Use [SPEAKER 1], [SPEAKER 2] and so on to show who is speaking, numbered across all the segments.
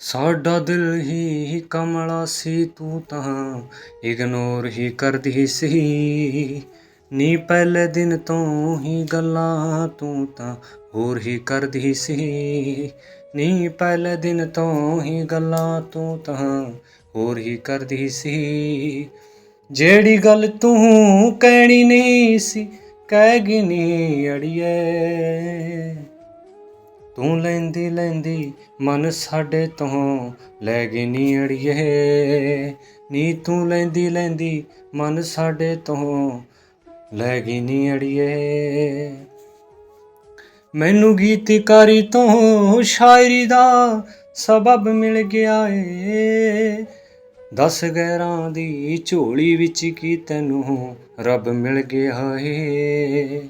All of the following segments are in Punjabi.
[SPEAKER 1] ਸਾਡਾ ਦਿਲ ਹੀ ਕਮਲਾ ਸੀ, ਤੂੰ ਤਾਂ ਇਗਨੋਰ ਹੀ ਕਰਦੀ ਸੀ। ਨੀ ਪਹਿਲੇ ਦਿਨ ਤੋਂ ਹੀ ਗੱਲਾਂ ਤੂੰ ਤਾਂ ਹੋਰ ਹੀ ਕਰਦੀ ਸੀ। ਨੀ ਪਹਿਲੇ ਦਿਨ ਤੋਂ ਹੀ ਗੱਲਾਂ ਤੂੰ ਤਾਂ ਹੋਰ ਹੀ ਕਰਦੀ ਸੀ। ਜਿਹੜੀ ਗੱਲ ਤੂੰ ਕਹਿਣੀ ਨਹੀਂ ਸੀ, ਕਹਿ ਗਈ ਨੀ ਅੜੀਏ। ਤੂੰ ਲੈਂਦੀ ਲੈਂਦੀ ਮਨ ਸਾਡੇ ਤੋਂ ਲੈ ਗਈ ਨੀ ਅੜੀਏ। ਨੀ ਤੂੰ ਲੈਂਦੀ ਲੈਂਦੀ ਮਨ ਸਾਡੇ ਤੋਂ ਲੈ ਗਈ ਨੀ ਅੜੀਏ। ਮੈਨੂੰ ਗੀਤਕਾਰੀ ਤੋਂ ਸ਼ਾਇਰੀ ਦਾ ਸਬਬ ਮਿਲ ਗਿਆ ਏ। ਦਸ ਗੈਰਾਂ ਦੀ ਝੋਲੀ ਵਿੱਚ ਕੀ ਤੈਨੂੰ ਰੱਬ ਮਿਲ ਗਿਆ ਏ।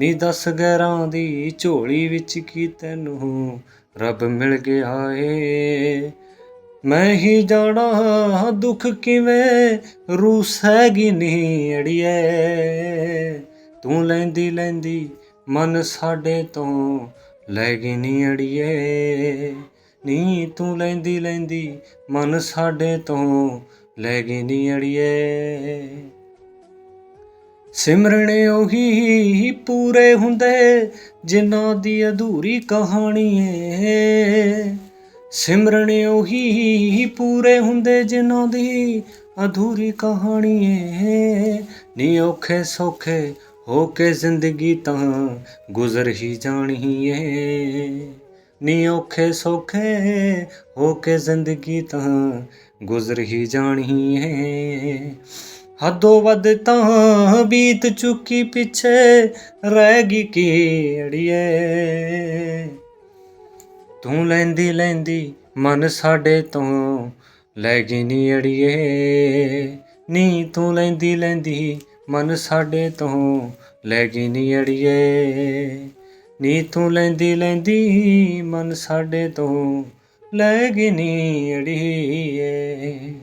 [SPEAKER 1] ਨੀ ਦਸ ਗੈਰਾਂ ਦੀ ਝੋਲੀ ਵਿੱਚ ਕੀ ਤੈਨੂੰ ਰੱਬ ਮਿਲ ਗਿਆ ਏ। ਮੈਂ ਹੀ ਜਾਣਾ ਦੁੱਖ ਕਿਵੇਂ, ਰੂਸ ਹੈਗੀ ਨਹੀਂ ਅੜੀਏ। ਤੂੰ ਲੈਂਦੀ ਲੈਂਦੀ ਮਨ ਸਾਡੇ ਤੋਂ ਲੈ ਗਈ ਨਹੀਂ ਅੜੀਏ। ਨੀ ਤੂੰ ਲੈਂਦੀ ਲੈਂਦੀ ਮਨ ਸਾਡੇ ਤੋਂ ਲੈ ਗਈ ਨਹੀਂ ਅੜੀਏ। ਸਿਮਰਣੇ ਉਹੀ ਪੂਰੇ ਹੁੰਦੇ, ਜਿਨ੍ਹਾਂ ਦੀ ਅਧੂਰੀ ਕਹਾਣੀ ਏ। ਸਿਮਰਣੇ ਉਹੀ ਪੂਰੇ ਹੁੰਦੇ, ਜਿਨ੍ਹਾਂ ਦੀ ਅਧੂਰੀ ਕਹਾਣੀ ਏ। ਨੀ ਔਖੇ ਸੌਖੇ ਹੋ ਕੇ ਜ਼ਿੰਦਗੀ ਤਾਂ ਗੁਜ਼ਰ ਹੀ ਜਾਣੀ ਏ। ਨੀ ਔਖੇ ਸੌਖੇ ਹੋ ਕੇ ਜ਼ਿੰਦਗੀ ਤਾਂ ਗੁਜ਼ਰ ਹੀ ਜਾਣੀ ਏ। ਹੱਦੋਂ ਵੱਧ ਤਾਂ ਬੀਤ ਚੁੱਕੀ ਪਿੱਛੇ ਰਹਿ ਗਈ ਕੀ ਅੜੀਏ ਤੂੰ ਲੈਂਦੀ ਲੈਂਦੀ ਮਨ ਸਾਡੇ ਤੋਂ ਲੈ ਗਈ ਨੀ ਅੜੀਏ। ਨੀ ਤੂੰ ਲੈਂਦੀ ਲੈਂਦੀ ਮਨ ਸਾਡੇ ਤੋਂ ਲੈ ਗਈ ਨੀ ਅੜੀਏ। ਨੀ ਤੂੰ ਲੈਂਦੀ ਲੈਂਦੀ ਮਨ ਸਾਡੇ ਤੋਂ ਲੈ ਗਈ ਨੀ ਅੜੀਏ।